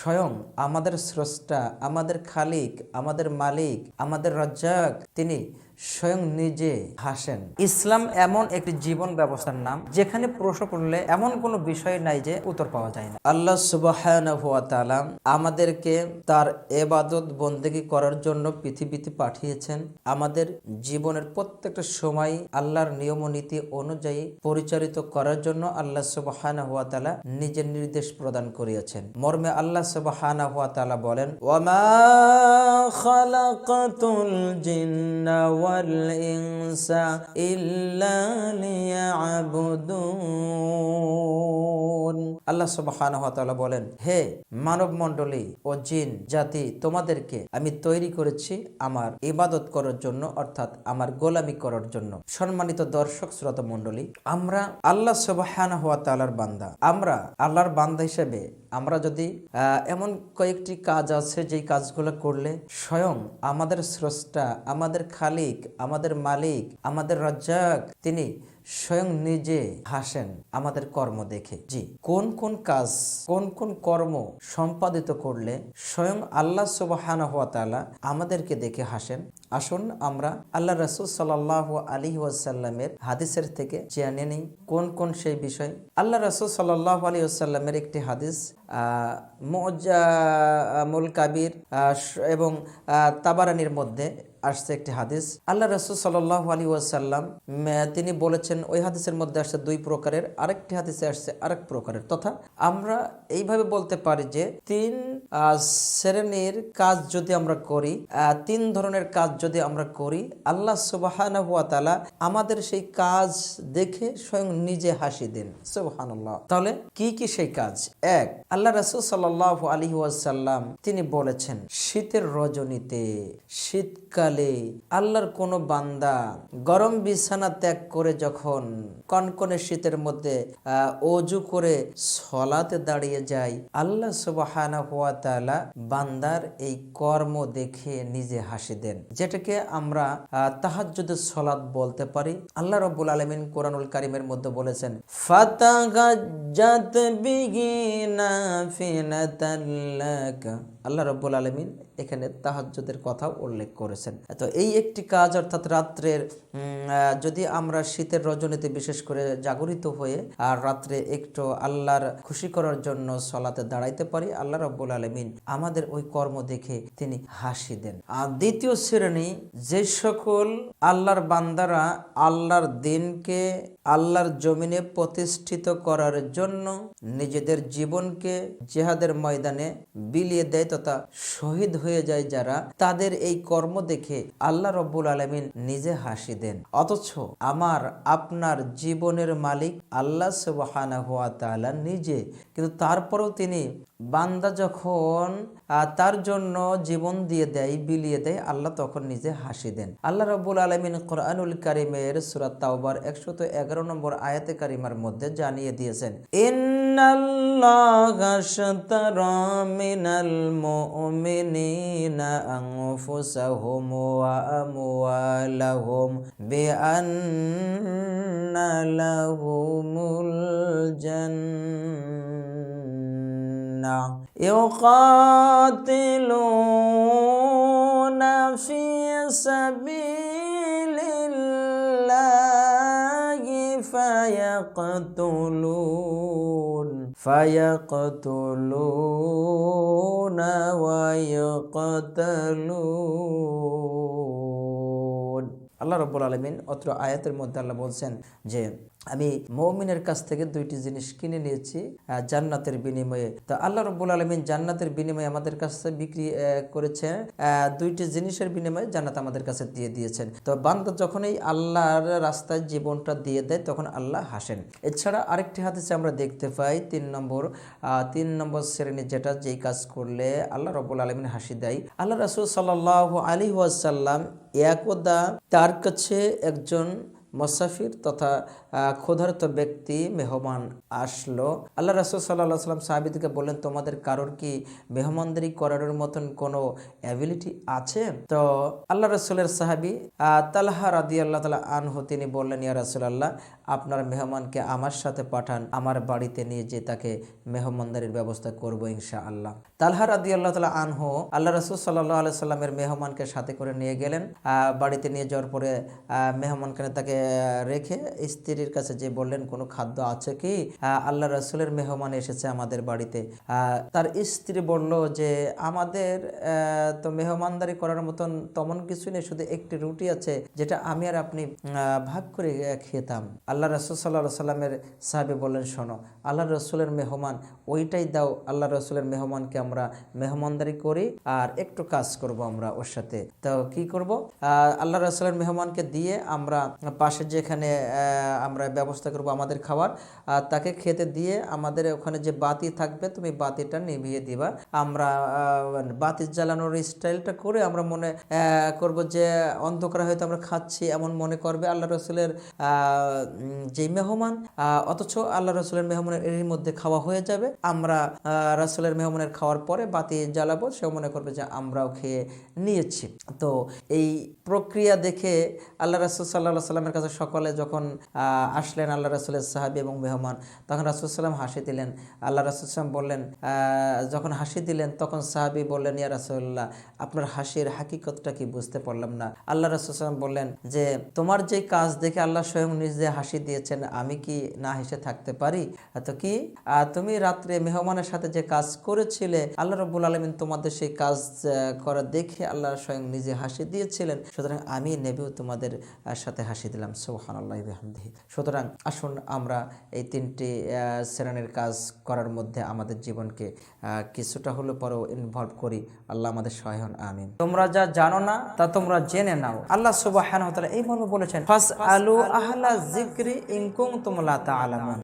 স্বয়ং আমাদের স্রষ্টা আমাদের খালিক আমাদের মালিক আমাদের রজ্জাক তিনি স্বয়ং নিজে হাসেন। ইসলাম এমন একটি জীবন ব্যবস্থার নাম, যেখানে প্রশ্ন করলে এমন কোনো বিষয় নাই যে উত্তর পাওয়া যায় না। আল্লাহ সুবাহ আমাদেরকে তার এবাদত বন্দেগী করার জন্য পৃথিবীতে পাঠিয়েছেন। আমাদের জীবনের প্রত্যেকটা সময় আল্লাহর নিয়ম নীতি অনুযায়ী পরিচালিত করার জন্য আল্লাহ সুবাহ নিজের নির্দেশ প্রদান করিয়াছেন। মর্মে আল্লাহ সুবাহ বলেন ওয়ামা ইনসা ইল্লা লিয়াবুদুন আল্লাহ সুবহানাহু ওয়া তাআলা বলেন, হে মানব মণ্ডলী ও জিন, জাতি, তোমাদেরকে আমি তৈরি করেছি আমার ইবাদত করার জন্য, অর্থাৎ আমার গোলামি করার জন্য। সম্মানিত দর্শক, শ্রোতা মণ্ডলী, আমরা আল্লাহ সুবহানাহু ওয়া তাআলার বান্দা। আমরা আল্লাহর বান্দা হিসেবে আমরা যদি এমন কয়েকটি কাজ আছে যেই কাজগুলো করলে স্বয়ং আমাদের স্রষ্টা, আমাদের খালিক, আমাদের মালিক, আমাদের রজ্জাক, তিনি স্বয়ং নিজে হাসেন আমাদের কর্ম দেখে। জি, কোন কোন কাজ, কোন কোন কর্ম সম্পাদিত করলে স্বয়ং আল্লাহ সুবাহান হাত আমাদেরকে দেখে হাসেন? আসুন আমরা আল্লাহ রসুল সাল্লাহ আলী ওয়াসাল্লামের হাদিসের থেকে জেনে নিই কোন কোন সেই বিষয়। আল্লাহ রসুল সাল্লাহ আলী ওয়াসাল্লামের একটি হাদিস মুল কাবির এবং তাবারানির মধ্যে আসছে একটি হাদিস। আল্লাহ রসুল সাল্লাহ আলী ওয়াসাল্লাম তিনি বলেছেন, ওই হাদিসের মধ্যে আসছে দুই প্রকারের, আরেকটি হাদিসে আসছে আরেক প্রকারের। তথা আমরা এইভাবে বলতে পারি যে, তিন শ্রেণির কাজ যদি আমরা করি তিন ধরনের কাজ যদি আমরা করি, আল্লাহ তালা আমাদের সেই কাজ দেখে স্বয়ং নিজে হাসি দেন। সুবাহান্লাহ তাহলে কি কি সেই কাজ? এক, আল্লাহ রসুল সাল্লাহ আলী ওয়াসাল্লাম, তিনি বলেছেন, শীতের রজনীতে, শীতকালে আল্লাহর কোনো বান্দা গরম বিছানা ত্যাগ করে যখন কনকনে শীতের মধ্যে অজু করে সলাতে দাঁড়িয়ে যায়, আল্লাহ সুবাহানা হুয়া তাআলা বান্দার এই কর্ম দেখে নিজে হাসি দেন। যেটাকে আমরা তাহাজ্জুদের সলাত বলতে পারি। আল্লাহ রব্বুল আলমিন কোরআনুল কারিমের মধ্যে বলেছেন, ফাতাগাজ্জাত বিহি নাফিলাতাল্লাকা আল্লাহ রব্বুল আলমিন এখানে তাহাজ্জুদের কথা উল্লেখ করেছেন। তো এই একটি কাজ অর্থাৎ রাত্রের যদি আমরা শীতের রজনীতে বিশেষ করে জাগরিত হয়ে আর রাত্রে একটু আল্লাহর খুশি করার জন্য সলাতে দাঁড়াইতে পারি, আল্লাহ রব্বুল আলমিন আমাদের ওই কর্ম দেখে তিনি হাসি দেন। আর দ্বিতীয় শ্রেণি, যে সকল আল্লাহর বান্দারা আল্লাহর দিনকে আল্লাহর জমিনে প্রতিষ্ঠিত করার জন্য নিজেদের জীবনকে জেহাদের ময়দানে বিলিয়ে দেয় তথা শহীদ হয়ে যায় যারা তাদের এই কর্ম দেখে আল্লাহ রব্বুল আলমিন নিজে হাসি দেন। অথচ আমার, আপনার জীবনের মালিক আল্লাহ সুবাহানা হুয়া তাআলা নিজে। কিন্তু তারপরেও তিনি বান্দা যখন তার জন্য জীবন দিয়ে দেয়, বিলিয়ে দেয়, আল্লাহ তখন নিজে হাসি দেন। আল্লাহ রব্বুল আলমিন কোরআনুল কারিমের সুরাত তাওবার একশত এগারো নম্বর আয়াতে কারিমার মধ্যে জানিয়ে দিয়েছেন إن الله اشترى من المؤمنين أنفسهم وأموالهم بأن لهم الجنة يقاتلون في سبيل فيقتلون. فيقتلون ويقتلون. আল্লাহ রব্বুল আলমিন অত্র আয়াতের মধ্যে আল্লাহ বলছেন যে আমি মৌমিনের কাছ থেকে দুইটি জিনিস কিনে নিয়েছি জান্নাতের বিনিময়ে। তো আল্লাহ রব্বুল আলমিন জান্নাতের বিনিময়ে আমাদের কাছে বিক্রি আহ, করেছে দুইটি জিনিসের বিনিময়ে জান্নাত আমাদের কাছে দিয়ে দিয়েছেন। তো বান্দা যখন এই আল্লাহর রাস্তায় জীবনটা দিয়ে দেয় তখন আল্লাহ হাসেন। এছাড়া আরেকটি হাদিসে আমরা দেখতে পাই তিন নম্বর তিন নম্বর শ্রেণি যেটা যেই কাজ করলে আল্লাহ রব্বুল আলমিন হাসি দেয়। আল্লাহ রসুল সাল্লাহ আলী ওয়াসাল্লাম একদা তার কাছে একজন মোসাফির তথা ক্ষুধার্ত ব্যক্তি মেহমান আসলো। আল্লাহ রাসুল সাল্লাহ সাল্লাম সাহাবিদিকে বললেন, তোমাদের কারোর কি মেহমানদারি করার মতন কোনো অ্যাবিলিটি আছে? তো আল্লাহ রসুলের সাহাবি তালহা রাদি আল্লাহ তালা আনহু, তিনি বললেন, ইয়া রাসুল আল্লাহ আপনার মেহমানকে আমার সাথে পাঠান, আমার বাড়িতে নিয়ে যে তাকে মেহমানদারির ব্যবস্থা করব ইনশা আল্লাহ তালহা রাদি আল্লাহ তালা আনহু আল্লাহ রসুল সাল্লাহ আলাই সাল্লামের মেহমানকে সাথে করে নিয়ে গেলেন। বাড়িতে নিয়ে যাওয়ার পরে মেহমানকে তাকে রেখে স্ত্রীর কাছে যে বললেন, কোনো খাদ্য আছে কি? আল্লাহ রসুলের মেহমান এসেছে আমাদের বাড়িতে। তার স্ত্রী বলল যে, আমাদের তো মেহমানদারি করার মতন তেমন কিছু নেই, শুধু একটি রুটি আছে, যেটা আমি আর আপনি ভাগ করে খেতাম। আল্লাহ রসুল সাল্লাহ সাল্লামের সাহেবে বললেন, শোনো, আল্লাহ রসুলের মেহমান, ওইটাই দাও, আল্লাহ রসুলের মেহমানকে আমরা মেহমানদারি করি আর একটু কাজ করব আমরা ওর সাথে। তো কি করব? আল্লাহ রসুলের মেহমানকে দিয়ে আমরা পাশে যেখানে আমরা ব্যবস্থা করব আমাদের খাবার, আর তাকে খেতে দিয়ে আমাদের ওখানে যে বাতি থাকবে, তুমি বাতিটা নিভিয়ে দিবা। আমরা বাতি জ্বালানোর স্টাইলটা করে আমরা মনে করব যে অন্ধকার হয়তো আমরা খাচ্ছি এমন মনে করবে আল্লাহ রসুলের যে মেহমান অথচ আল্লাহ রসুলের মেহমানের এর মধ্যে খাওয়া হয়ে যাবে। আমরা রসুলের মেহমানের খাওয়ার পরে বাতি জ্বালাবো, সেও মনে করবে যে আমরাও খেয়ে নিয়েছি। তো এই প্রক্রিয়া দেখে আল্লাহ রসুল সাল্লাহ সাল্লামের কাছে সকলে যখন আসলেন আল্লাহ রসুলের সাহাবি এবং মেহমান, তখন রাসুল সাল্লাম হাসি দিলেন। আল্লাহ রসুল সাল্লাম বললেন যখন হাসি দিলেন, তখন সাহাবি বললেন, ইয়া রাসুল্লাহ আপনার হাসির হাকিকতটা কি বুঝতে পারলাম না? আল্লাহ রসুল সাল্লাম বললেন, যে তোমার যে কাজ দেখে আল্লাহ স্বয়ং নিজে হাসি দিয়েছেন, আমি কি না হেসে থাকতে পারি? তো কি? তুমি রাত্রে মেহমানের সাথে যে কাজ করেছিলে, আল্লাহ রব্বুল আলমিন তোমাদের সেই কাজ করা দেখে আল্লাহ স্বয়ং নিজে হাসি দিয়েছিলেন। সুতরাং আমি নেবেও তোমাদের সাথে হাসি দিলাম। সোহান আল্লাহ সুতরাং আসুন আমরা এই তিনটি শ্রেণির কাজ করার মধ্যে আমাদের জীবনকে কিছুটা হলেও পরেও ইনভলভ করি। আল্লাহ আমাদের সহায়ন আমিন। তোমরা যা জানো না, তা তোমরা জেনে নাও। আল্লাহ সুবাহ এই মর্ম বলেছেন ফাস আলু আহলা জিক্রি ইনকুম তোমলা তা আলামুন